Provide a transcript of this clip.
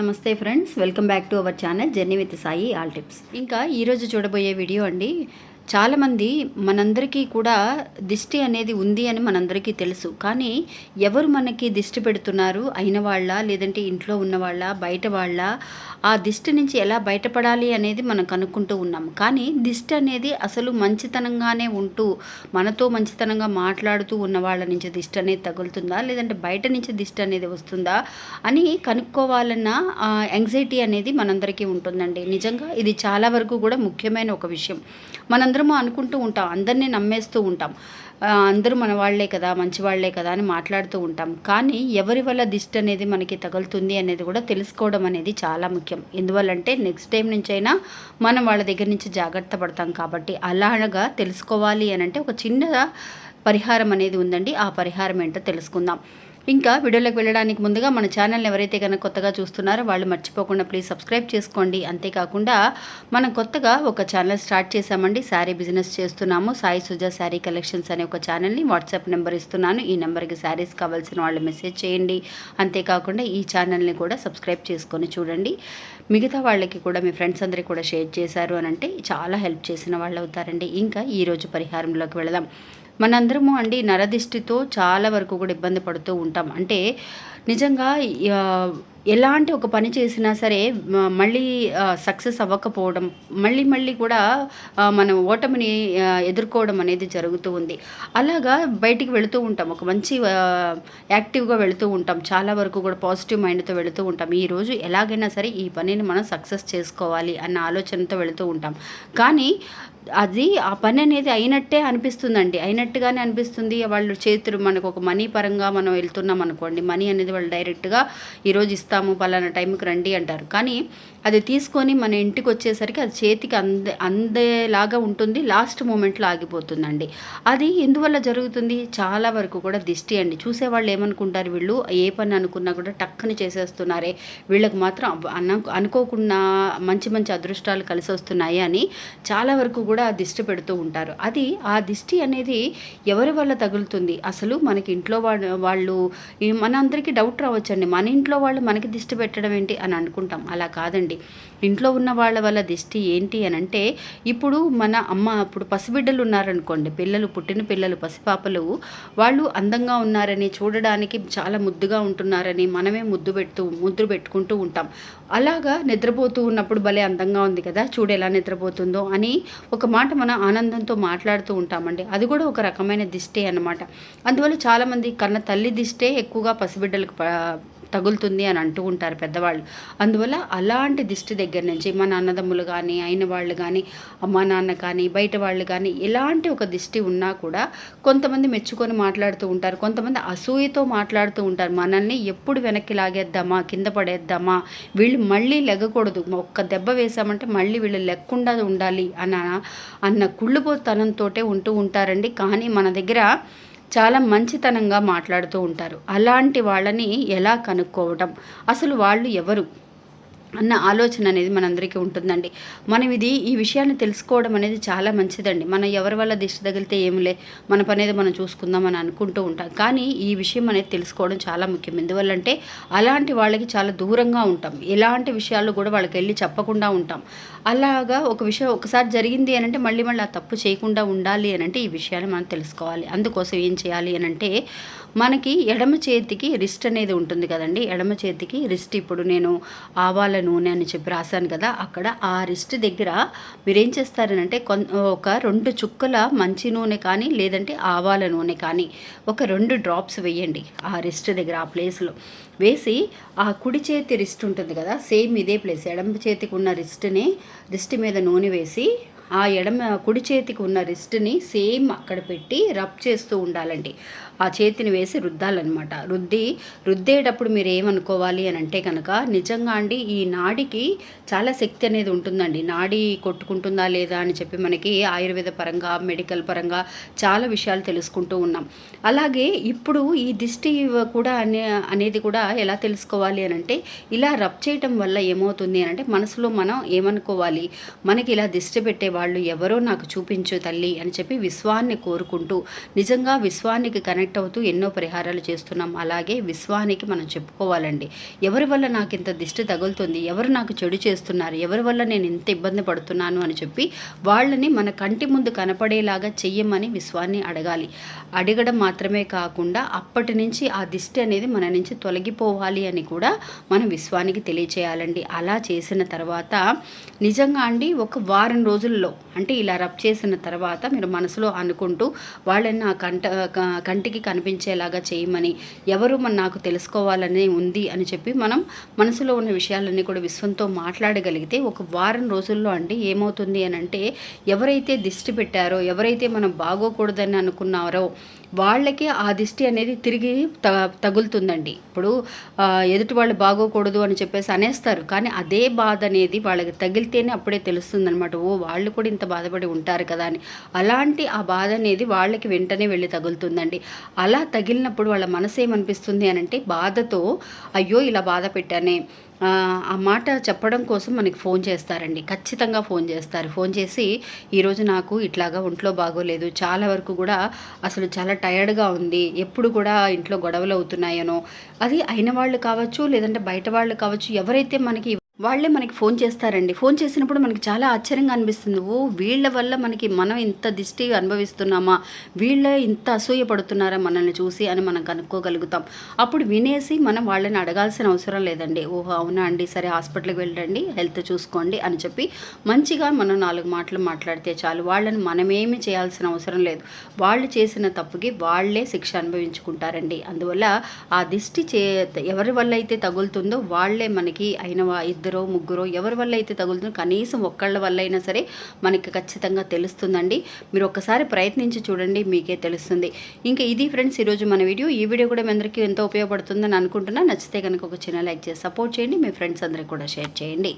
Namaste friends welcome back to our channel journey with Sai all tips. ఇంకా ఈరోజు చూడబోయే video అండి చాలామంది మనందరికీ కూడా దిష్టి అనేది ఉంది అని మనందరికీ తెలుసు. కానీ ఎవరు మనకి దిష్టి పెడుతున్నారు? అయిన వాళ్ళ? లేదంటే ఇంట్లో ఉన్న వాళ్ళ? బయట వాళ్ళ? ఆ దిష్టి నుంచి ఎలా బయటపడాలి అనేది మనం కనుక్కుంటూ ఉన్నాం. కానీ దిష్టి అనేది అసలు మంచితనంగానే ఉంటూ మనతో మంచితనంగా మాట్లాడుతూ ఉన్న వాళ్ళ నుంచి దిష్టి అనేది తగులుతుందా? లేదంటే బయట నుంచి దిష్టి అనేది వస్తుందా? అని కనుక్కోవాలన్న యాంగ్జైటీ అనేది మనందరికీ ఉంటుందండి. నిజంగా ఇది చాలా వరకు కూడా ముఖ్యమైన ఒక విషయం. మనందరము అనుకుంటూ ఉంటాం అందరినీ నమ్మేస్తూ ఉంటాం. అందరూ మన వాళ్ళే కదా మంచి వాళ్ళే కదా అని మాట్లాడుతూ ఉంటాం. కానీ ఎవరి వల్ల దిష్టి అనేది మనకి తగులుతుంది అనేది కూడా తెలుసుకోవడం అనేది చాలా ముఖ్యం. ఎందువల్లంటే నెక్స్ట్ టైం నుంచైనా మనం వాళ్ళ దగ్గర నుంచి జాగ్రత్త పడతాం కాబట్టి అలాగా తెలుసుకోవాలి అని అంటే ఒక చిన్న పరిహారం అనేది ఉందండి. ఆ పరిహారం ఏంటో తెలుసుకుందాం. ఇంకా వీడియోలోకి వెళ్ళడానికి ముందుగా మన ఛానల్ని ఎవరైతే కనుక కొత్తగా చూస్తున్నారో వాళ్ళు మర్చిపోకుండా ప్లీజ్ సబ్స్క్రైబ్ చేసుకోండి. అంతేకాకుండా మనం కొత్తగా ఒక ఛానల్ స్టార్ట్ చేశామండి. శారీ బిజినెస్ చేస్తున్నాము. సాయి సుజా శారీ కలెక్షన్స్ అనే ఒక ఛానల్ని వాట్సాప్ నెంబర్ ఇస్తున్నాను. ఈ నెంబర్కి శారీస్ కావాల్సిన వాళ్ళు మెసేజ్ చేయండి. అంతేకాకుండా ఈ ఛానల్ని కూడా సబ్స్క్రైబ్ చేసుకొని చూడండి. మిగతా వాళ్ళకి కూడా మీ ఫ్రెండ్స్ అందరికీ కూడా షేర్ చేశారు అని అంటే చాలా హెల్ప్ చేసిన వాళ్ళు అవుతారండి. ఇంకా ఈరోజు పరిహారంలోకి వెళదాం. మనందరము అండి నరదిష్టితో చాలా వరకు కూడా ఇబ్బంది పడుతూ ఉంటాం. అంటే నిజంగా ఎలాంటి ఒక పని చేసినా సరే మళ్ళీ సక్సెస్ అవ్వకపోవడం మళ్ళీ మళ్ళీ కూడా మనం ఓటమిని ఎదుర్కోవడం అనేది జరుగుతూ ఉంది. అలాగా బయటికి వెళుతూ ఉంటాం. ఒక మంచి యాక్టివ్గా వెళుతూ ఉంటాం. చాలా వరకు కూడా పాజిటివ్ మైండ్తో వెళుతూ ఉంటాం. ఈ రోజు ఎలాగైనా సరే ఈ పనిని మనం సక్సెస్ చేసుకోవాలి అన్న ఆలోచనతో వెళుతూ ఉంటాం. కానీ అది ఆ పని అనేది అయినట్టే అనిపిస్తుందండి. అయినట్టుగానే అనిపిస్తుంది. వాళ్ళు చేతులు మనకు ఒక మనీ పరంగా మనం వెళ్తున్నాం అనుకోండి మనీ అనేది వాళ్ళు డైరెక్ట్గా ఈరోజు ఇస్తాము పలానా టైంకి రండి అంటారు. కానీ అది తీసుకొని మన ఇంటికి వచ్చేసరికి అది చేతికి అందే అందేలాగా ఉంటుంది. లాస్ట్ మూమెంట్లో ఆగిపోతుందండి. అది ఎందువల్ల జరుగుతుంది? చాలా వరకు కూడా దిష్టి అండి. చూసేవాళ్ళు ఏమనుకుంటారు వీళ్ళు? ఏ పని అనుకున్నా కూడా టక్కని చేసేస్తున్నారే. వీళ్ళకి మాత్రం అన్న అనుకోకుండా మంచి మంచి అదృష్టాలు కలిసి వస్తున్నాయి అని చాలా వరకు కూడా ఆ దిష్టి పెడుతూ ఉంటారు. అది ఆ దిష్టి అనేది ఎవరి వల్ల తగులుతుంది? అసలు మనకి ఇంట్లో వాళ్ళు వాళ్ళు మన అందరికీ డౌట్ రావచ్చండి. మన ఇంట్లో వాళ్ళు మనకి దిష్టి పెట్టడం ఏంటి అని అనుకుంటాం. అలా కాదండి. ఇంట్లో ఉన్న వాళ్ళ వల్ల దిష్టి ఏంటి అని అంటే ఇప్పుడు మన అమ్మ ఇప్పుడు పసిబిడ్డలు ఉన్నారనుకోండి పిల్లలు పుట్టిన పిల్లలు పసిపాపలు వాళ్ళు అందంగా ఉన్నారని చూడడానికి చాలా ముద్దుగా ఉంటున్నారని మనమే ముద్దు పెడుతూ ముద్దు పెట్టుకుంటూ ఉంటాం. అలాగా నిద్రపోతూ ఉన్నప్పుడు భలే అందంగా ఉంది కదా చూడు ఎలా నిద్రపోతుందో అని ఒక మాట మన ఆనందంతో మాట్లాడుతూ ఉంటామండి. అది కూడా ఒక రకమైన దిష్టే అన్నమాట. అందువల్ల చాలామంది కన్న తల్లి దిష్టే ఎక్కువగా పసిబిడ్డలకు తగులుతుంది అని అంటూ ఉంటారు పెద్దవాళ్ళు. అందువల్ల అలాంటి దిష్టి దగ్గర నుంచి మన అన్నదమ్ములు కానీ అయిన వాళ్ళు కానీ అమ్మా నాన్న కానీ బయట వాళ్ళు కానీ ఎలాంటి ఒక దిష్టి ఉన్నా కూడా కొంతమంది మెచ్చుకొని మాట్లాడుతూ ఉంటారు. కొంతమంది అసూయతో మాట్లాడుతూ ఉంటారు. మనల్ని ఎప్పుడు వెనక్కి లాగేద్దామా కింద పడేద్దామా వీళ్ళు మళ్ళీ లెగకూడదు. ఒక్క దెబ్బ వేసామంటే మళ్ళీ వీళ్ళు లెక్కుండా ఉండాలి అన్న అన్న కుళ్ళుపోతనంతో ఉంటూ ఉంటారండి. కానీ మన దగ్గర చాలా మంచితనంగా మాట్లాడుతూ ఉంటారు. అలాంటి వాళ్ళని ఎలా కనుక్కోవటం? అసలు వాళ్ళు ఎవరు? అన్న ఆలోచన అనేది మనందరికీ ఉంటుందండి. మనం ఇది ఈ విషయాన్ని తెలుసుకోవడం అనేది చాలా మంచిదండి. మనం ఎవరి వల్ల దిష్టి తగిలితే ఏమిలే? మన పని అనేది మనం చూసుకుందాం అని అనుకుంటూ ఉంటాం. కానీ ఈ విషయం అనేది తెలుసుకోవడం చాలా ముఖ్యం. ఎందువల్లంటే అలాంటి వాళ్ళకి చాలా దూరంగా ఉంటాం. ఎలాంటి విషయాలు కూడా వాళ్ళకి వెళ్ళి చెప్పకుండా ఉంటాం. అలాగా ఒక విషయం ఒకసారి జరిగింది అని అంటే మళ్ళీ మళ్ళీ ఆ తప్పు చేయకుండా ఉండాలి అని అంటే ఈ విషయాన్ని మనం తెలుసుకోవాలి. అందుకోసం ఏం చేయాలి అని అంటే మనకి ఎడమ చేతికి రిస్ట్ అనేది ఉంటుంది కదండి. ఎడమ చేతికి రిస్ట్ ఇప్పుడు నేను ఆవాల నూనె అని చెప్పి రాశాను కదా అక్కడ ఆ రిస్ట్ దగ్గర మీరు ఏం చేస్తారనంటే కొన్ ఒక రెండు చుక్కల మంచి నూనె కానీ లేదంటే ఆవాల నూనె కానీ ఒక రెండు డ్రాప్స్ వేయండి ఆ రిస్ట్ దగ్గర ఆ ప్లేస్లో వేసి ఆ కుడి చేతి రిస్ట్ ఉంటుంది కదా సేమ్ ఇదే ప్లేస్ ఎడమ చేతికి ఉన్న రిస్ట్ని రిస్ట్ మీద నూనె వేసి ఆ ఎడమ కుడి చేతికి ఉన్న రిస్ట్ని సేమ్ అక్కడ పెట్టి రబ్ చేస్తూ ఉండాలండి. ఆ చేతిని వేసి రుద్దాలన్నమాట. రుద్ది రుద్దేటప్పుడు మీరు ఏమనుకోవాలి అని అంటే కనుక నిజంగా అండి ఈ నాడికి చాలా శక్తి అనేది ఉంటుందండి. నాడి కొట్టుకుంటుందా లేదా అని చెప్పి మనకి ఆయుర్వేద పరంగా మెడికల్ పరంగా చాలా విషయాలు తెలుసుకుంటూ ఉన్నాం. అలాగే ఇప్పుడు ఈ దిష్టి కూడా అనే అనేది కూడా ఎలా తెలుసుకోవాలి అని అంటే ఇలా రబ్ చేయటం వల్ల ఏమవుతుంది అని అంటే మనసులో మనం ఏమనుకోవాలి? మనకి ఇలా దిష్టి పెట్టే వాళ్ళు ఎవరో నాకు చూపించు తల్లి అని చెప్పి విశ్వాన్ని కోరుకుంటూ నిజంగా విశ్వానికి కనెక్ట్ అవుతూ ఎన్నో పరిహారాలు చేస్తున్నాం. అలాగే విశ్వానికి మనం చెప్పుకోవాలండి. ఎవరి వల్ల నాకు ఇంత దిష్టి తగులుతుంది? ఎవరు నాకు చెడు చేస్తున్నారు? ఎవరి వల్ల నేను ఇంత ఇబ్బంది పడుతున్నాను? అని చెప్పి వాళ్ళని మన కంటి ముందు కనపడేలాగా చెయ్యమని విశ్వాన్ని అడగాలి. అడగడం మాత్రమే కాకుండా అప్పటి నుంచి ఆ దిష్టి అనేది మన నుంచి తొలగిపోవాలి అని కూడా మనం విశ్వానికి తెలియచేయాలండి. అలా చేసిన తర్వాత నిజంగా అండి ఒక వారం రోజుల్లో అంటే ఇలా రబ్ చేసిన తర్వాత మీరు మనసులో అనుకుంటూ వాళ్ళని నా కంట కంటికి కనిపించేలాగా చేయమని ఎవరు మన నాకు తెలుసుకోవాలని ఉంది అని చెప్పి మనం మనసులో ఉన్న విషయాలన్నీ కూడా విశ్వంతో మాట్లాడగలిగితే ఒక వారం రోజుల్లో అండి ఏమవుతుంది అని అంటే ఎవరైతే దిష్టి పెట్టారో ఎవరైతే మనం బాగోకూడదని అనుకున్నారో వాళ్ళకి ఆ దిష్టి అనేది తిరిగి త తగులుతుందండి. ఇప్పుడు ఎదుటి వాళ్ళు బాగోకూడదు అని చెప్పేసి అనేస్తారు. కానీ అదే బాధ అనేది వాళ్ళకి తగిలితేనే అప్పుడే తెలుస్తుందనమాట ఓ వాళ్ళు కూడా ఇంత బాధపడి ఉంటారు కదా అని. అలాంటి ఆ బాధ అనేది వాళ్ళకి వెంటనే వెళ్ళి తగులుతుందండి. అలా తగిలినప్పుడు వాళ్ళ మనసు ఏమనిపిస్తుంది అని అంటే బాధతో అయ్యో ఇలా బాధ పెట్టానే. ఆ, మాట చెప్పడం కోసం మనకి ఫోన్ చేస్తారండి. ఖచ్చితంగా ఫోన్ చేస్తారు. ఫోన్ చేసి ఈరోజు నాకు ఇట్లాగా ఒంట్లో బాగోలేదు. చాలా వరకు కూడా అసలు చాలా టయర్డ్గా ఉంది. ఎప్పుడు కూడా ఇంట్లో గొడవలు అవుతున్నాయనో అది అయిన వాళ్ళు కావచ్చు లేదంటే బయట వాళ్ళు కావచ్చు ఎవరైతే మనకి వాళ్ళే మనకి ఫోన్ చేస్తారండి. ఫోన్ చేసినప్పుడు మనకి చాలా ఆశ్చర్యంగా అనిపిస్తుంది. ఓ వీళ్ళ వల్ల మనకి మనం ఇంత దిష్టి అనుభవిస్తున్నామా? వీళ్ళే ఇంత అసూయ పడుతున్నారా మనల్ని చూసి అని మనం కనుక్కోగలుగుతాం. అప్పుడు వినేసి మనం వాళ్ళని అడగాల్సిన అవసరం లేదండి. ఓహో అవునా అండి? సరే హాస్పిటల్కి వెళ్ళండి హెల్త్ చూసుకోండి అని చెప్పి మంచిగా మనం నాలుగు మాటలు మాట్లాడితే చాలు. వాళ్ళని మనమేమి చేయాల్సిన అవసరం లేదు. వాళ్ళు చేసిన తప్పుకి వాళ్ళే శిక్ష అనుభవించుకుంటారండి. అందువల్ల ఆ దిష్టి చే ఎవరి వల్ల అయితే తగులుతుందో వాళ్ళే మనకి అయిన ఇద్దరు ఇద్దరో ముగ్గురో ఎవరి వల్ల అయితే తగులుతుందో కనీసం ఒక్కళ్ళ వల్ల అయినా సరే మనకి ఖచ్చితంగా తెలుస్తుందండి. మీరు ఒక్కసారి ప్రయత్నించి చూడండి మీకే తెలుస్తుంది. ఇంకా ఇది ఫ్రెండ్స్ ఈరోజు మన వీడియో. ఈ వీడియో కూడా మీ అందరికీ ఎంతో ఉపయోగపడుతుందని అనుకుంటున్నా. నచ్చితే కనుక ఒక చిన్న లైక్ చేసి సపోర్ట్ చేయండి. మీ ఫ్రెండ్స్ అందరికీ కూడా షేర్ చేయండి.